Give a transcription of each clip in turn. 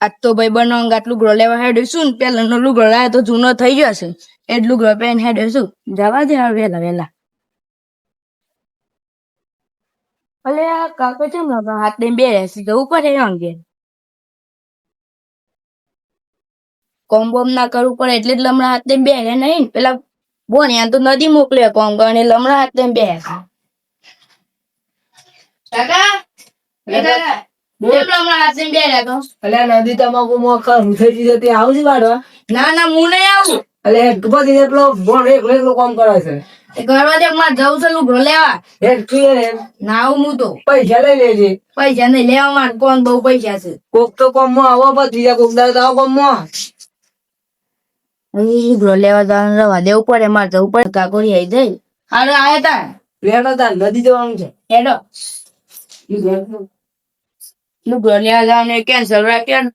આજ તો ભાઈ બનો આટલું ગ્રો લેવા હેડ્યું ને પેલાનો લુગડો લાવ્યો તો જૂનો થઈ ગયો છે. એ જ લુગડો પહેરીને હેડ્યો જવા દે હવે વેલા વેલા ભલે આ કાકો ચમ લાગે હાથ લઈને બે રહેશે જવું પડે એ અંગે કોમ ના કરવું પડે એટલે જ લમણા હાથ લઈને બે રહે નહીં ને. પેલા બોન તો નદી મોકલે કોમ કરીને લમણા હાથ લઈને બે કાકા નદી તમાકુ માં ખરું થઈ જશે તે આવું છે વાળવા ના ના હું નહીં આવું. એટલો ભણ એકલો એકલો કામ કરે છે. ઘરમાં જવું છે લુગડો લેવા. એક તું રે ના આવું હું તો. પૈસા લઈ લેજે. પૈસા નહીં લેવા મારે કોણ બહુ પૈસા છે? કોક તો કામમાં આવો બીજા કોક દાડે તો આવો કામમાં લુગડો લેવા જવાનું રવા દેવું પડે મારે જવું પડે કાકોરી આવી જાય. આયા તા. રેડો તા નદી જવાનું છે. હેડો. લુગડો લેવા જવાનું કેન્સલ રાખ્યો ને.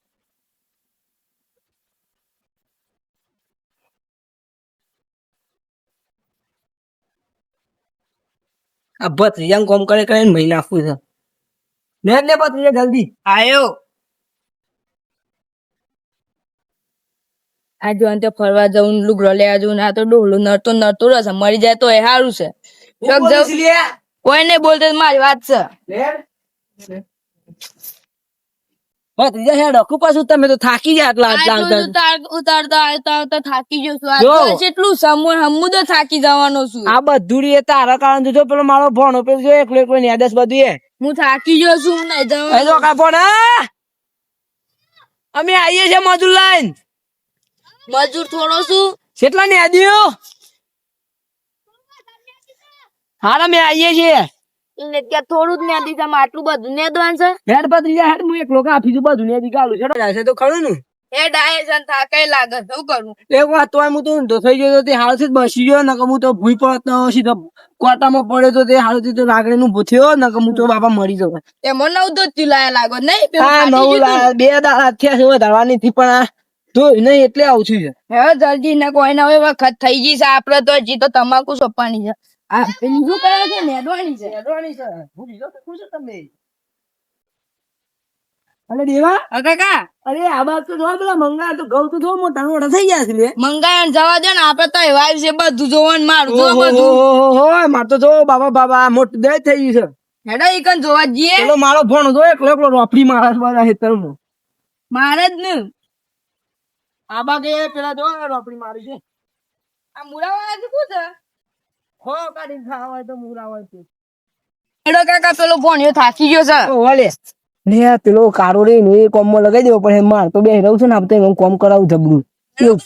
આ ભત્રીજાનું કોમ કરે કરે મહી નાખવું છે. લે લે ભત્રીજા જલ્દી. આયો. આ જો અંતે ફરવા જવું લુગડો લેવા જવું ના આ તો ડોહલું નરતો નરતો રહેશે. મરી જાય તો એ સારું છે. કોઈને બોલીશ કોઈ નહીં બોલતો મારી વાત છે. પાછું તમે તો થાકી ગયા આટલા આટલા આટલું અંતર. ઉતારતા આવતા આવતા થાકી જશું આ જો. તો કેટલું સમૂહ હમું તો થાકી જવાનો છું. આ બધું એ તારા કારણ જો પેલો મારો ભણો પેલો જો એકલો એકલો ને બધું એ. હું થાકી ગયો છું નહીં એ જો કા ભણ? અમે આવીએ છીએ મજૂર લાઈન. મજૂર થોડો છું. કેટલા ને આદ્યો હારા મેં આવીએ છીએ. ત્યાં થોડું જ આટલું બધું નેદવાનું છે? હેડ પત્રીજા હેડ હું એકલો કાપી દઉં બધું ને ગાલું છે જાય છે તો ખરું ને. એ ડાયસન થાકે લાગે શું કરું? એક વાત તો હું તો ઊંધો થઈ ગયો તો તે હાલથી જ બસી ગયો નકર હું તો ભૂઈ પડત સીધો કોટામાં પડ્યો તો તે હાલથી તો લાકડી નું ભૂથ્યો નકર હું તો બાપા મરી જતો એ નવ દૂધ ચુલાયા લાગો નહીં હા નવું બે દાડા થયા છે વધારવાની થી પણ આ તો નહીં એટલે આવું છું. હવે જલ્દી ને કોઈ ના હોય વખત થઈ ગઈ છે આપડે તો હજી તો તમાકુ સોંપવાની છે. આ પેલી શું કરે છે નેદવાની છે. અરે દેવા. કાકા. અરે આ તો જોવા પેલા મંગા તો ઘઉં તો જો મોટા મોટા થઈ ગયા છે લે મંગાયણ જવા દે ને આપડે તો વાઈફ છે બધું જોવાનું મારું જો બધું. માર તો જો બાબા બાબા મોટું દે થઈ ગયું છે. હેડા ઈકન જોવા જઈએ. પેલો મારો ફોન જો એકલો એકલો રોપડી મારા બધા નું મારે જ ને. આબા કે પેલા જો રોપડી મારી છે. આ મુરાવા શું છે? ખો કાઢીને ખાવા હોય તો મૂરા હોય તો હેડો કાકા પેલો ભણ્યો થાકી ગયો છે. ઓ વાલે પેલો કારો રે ને કોમમાં લગાઈ દેવો પણ માર તો બે રહું છું ને કોમ કરાવું જબરું એવું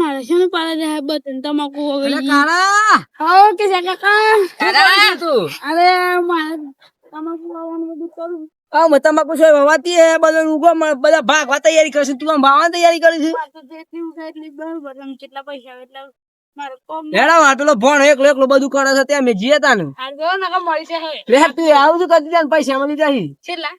મારે બતન તમાકુ અરે કારા આવો કે કાકા. શું તું? અરે મારે તમાકુ વાવવાનું બધું કરું. આ તમાકુ છે વવાતી હે બધા ઉગો બધા ભાગવા તૈયારી કરશે. તું આમ ભાવવાની તૈયારી કરીશું? કેટલા જેટલી ઉઠાય એટલી બરાબર આમ પૈસા એટલા લેડા વાર પેલો ભણ એકલો એકલો બધું કરે છે ત્યાં મે જીયતા ને આ જો નકા મળી જાય લે તું આવું તો કદી જાય પૈસા મળી જાય છેલા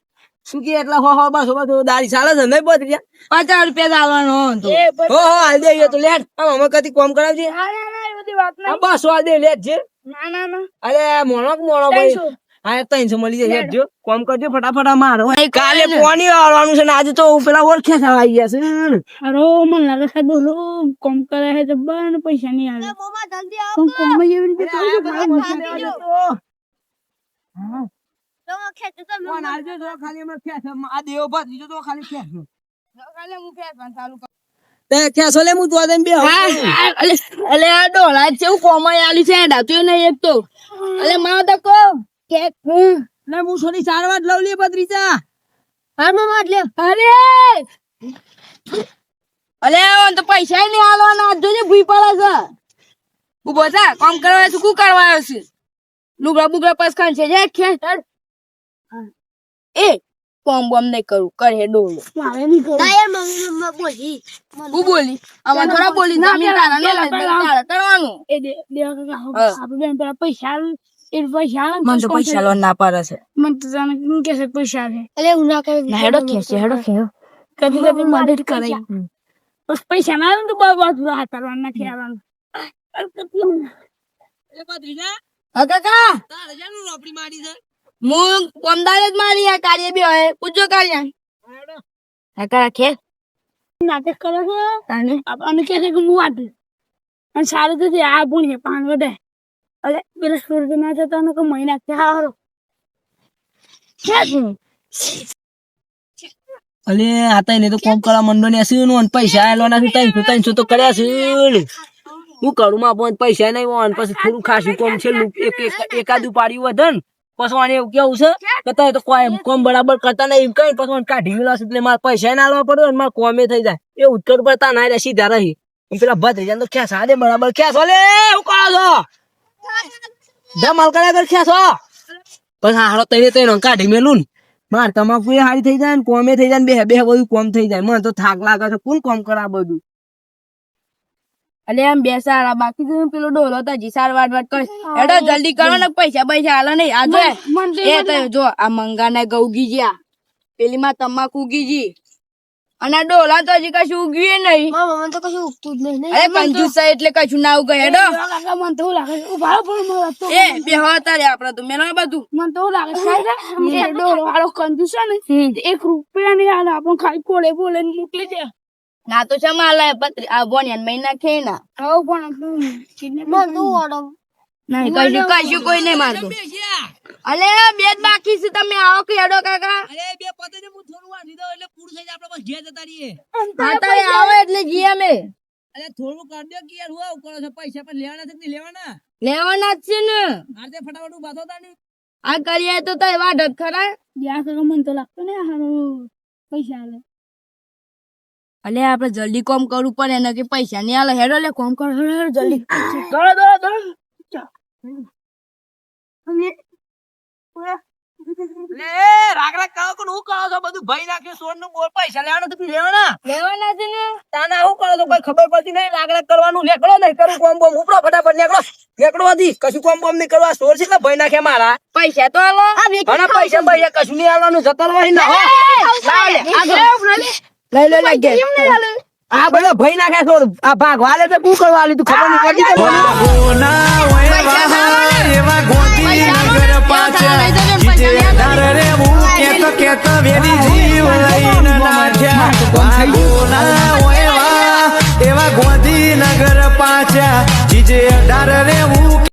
શું કે એટલા હો હો બસ બસો દારી ચાલે છે? નહીં બધી પચાસ રૂપિયા દાવાનો તો. હો હો હાલ દે તો લેટ આમ અમે કદી કોમ કરાવજે? અરે ના એ બધી વાત આ બસો હાલ દે લેટ છે ના ના ના. અરે મોણો મોણો ભાઈ. હા ત્રણસો મળી જાય જો કોમ કરજો ફટાફટ મારો. કાલે પોણી વાળવાનું છે ને આજે તો પેલા ઓળખે થવા આવી ગયા છે અરે મને લાગે છે બોલો કોમ કરે છે જબ્બર ને પૈસા નહીં આવે. પણ કોમ જ એવી રીતે આ તો ખાલી ખેંચ. કાલે હું ફેંકવાનું ચાલુ કરું. તે ખેંચો લે હું તું આદમ બે હા, આ- અલે અલે આ ડોળા છે આલી છે ડાતું નહીં એક તો. અલે મારો તો કો કે હું? ના હું થોડી ચાર લે પત્રીજા હા મામા લે. અરે! અલે ઓન તો પૈસા નહીં આલવાના. જોજે ભૂઈ પડે છે. ઊભો થા કામ કરવા છે. શું કરવા આવ્યો છે? લુગડા બુગડા પસખાન છે. જે ખેંચ એ કોમ બોમ નહીં કરું. કરે ડોલો. હું બોલી. આમાં થોડા બોલી. ના તારા ને તારા કરવાનું હા. મને તો પૈસા લો ના પાડે છે. અલે હું ના કરે હેડો ખેંચે હેડો ખેંચો. કભી કભી મદદ કરે બસ પૈસા ના તો બહુ બધું હાથ કરવાનું નથી આવવાનું. એ પત્રીજા હા કાકા. તારે જાનું રોપડી મારી છે? હું અમદાવાદ જ મારી આ કાર્ય બી હોય. પૂછજો કાર્ય હા કરા ખે નાટક કરો છો? તાને આપણને છે કે હું વાંચું અને સારું તો આ ભૂણીએ પાન વધે. અરે પેલા સૂર્ય ના જતા ને કે મહિના કે હારો. અલે, આ તો એને તો કોમ કરવા મંડો ને હશે ને પૈસા આલવાના છે ત્રણસો ત્રણસો તો કર્યા છે? હું કરું માં પણ પૈસા નહીં હોય પછી થોડું ખાસું કોમ છે એકાદું પાડ્યું વધે ને પછી આને એવું કેવું છે કે તમે તો કોમ બરાબર કરતા નહીં કઈ પછી કાઢી ગયેલા છે, એટલે મારે પૈસા ના આલવા પડે મારે કોમે થઈ જાય. એ ઉત્તર પડતા ના સીધા રહી. પેલા ભત્રીજાને તો ક્યાં સાદે બરાબર ક્યાં લે શું કરો છો? ધમાલ કર્યા કર ખેંચો પછી હારો તઈને તઈને કાઢી મેલું માર તમાકુ એ હારી થઈ જાય ને કોમે થઈ જાય ને બે બે બધું કોમ થઈ જાય. મને તો થાક લાગે છે કોણ કોમ કરા બધું? અલે આમ બે સારા બાકી તો પેલો ડોલો તો સાર વાટ વાટ કઈ એડો જલ્દી કરો ને પૈસા પૈસા હાલો નહીં. આ જો એ તો જો આ મંગા ને ગૌ ગીજ્યા પેલી માં તમાકુ ઉગીજી અને આ ડોલા તો હજી કશું ઉગ્યું નહીં. મને તો કશું ઉગતું જ નહીં અરે કંજૂસ એટલે કશું ના ઉગે હેડો. મને તો લાગે ઊભા પણ તો. એ બે હતા રે આપડે તો મેલો બધું. મને તો લાગે કે એ વાળો કંજૂસ છે ને એક રૂપિયા નહીં આલે. આપણ ખાલી કોળે બોલે મૂકલી દે. ના તો છે માલા પત્રી આ બોનિયન મહિના ખેના હવે પણ મને તો નહીં કશું કશું કોઈ નહીં મારતું અલે બે જ બાકી છે તમે આવો કે હેડો કાકા. અરે બે પતે ને હું થોડું વાંચી દઉં એટલે પૂરું થઈ જાય આપણે બસ ઘેર જતા રહીએ. હા તારે આવો એટલે જઈએ અમે. અરે થોડું કર દો કે યાર હું કરો છો? પૈસા પણ લેવાના છે કે લેવાના? લેવાના જ છે ને. આજે ફટાફટ ઊભા થતા ને આ કરીએ તો તો એવા ઢખરા. ખરા યા કરો મને તો લાગતો ને હારો પૈસા આલે. અલે આપડે જલ્દી કોમ કરવું પડે ને કે પૈસા નહીં આલે. હેડો લે કોમ કરો હેડો, જલ્દી. કરો દો દોડો. લે રાગ રાગ કોણ હું કરો છો બધું ભાઈ નાખ્યું સોનનું બોલ પૈસા લેવાના તો લેવાના લેવાના છે ને તાના હું કરો છો કોઈ ખબર પડતી નહીં રાગ રાગ કરવાનું નીકળો નહીં કરું કોમ બોમ ઉપડો ફટાફટ લેકડો હતી કશું કોમ બોમ નહીં કરવા સોર છે એટલે ભાઈ નાખ્યા મારા પૈસા તો આલો અને પૈસા પૈસા કશું નહીં આવવાનું જતા ના હો લાવ લે આગળ. લઈ લે લઈ ઘેર. આ બધો ભય નાખે છો. આ ભાગવા લે તો શું કરવા તું ખબર નહીં પડી એવા ગોંધીનગર પાછા. જીજે અઢાર રેવું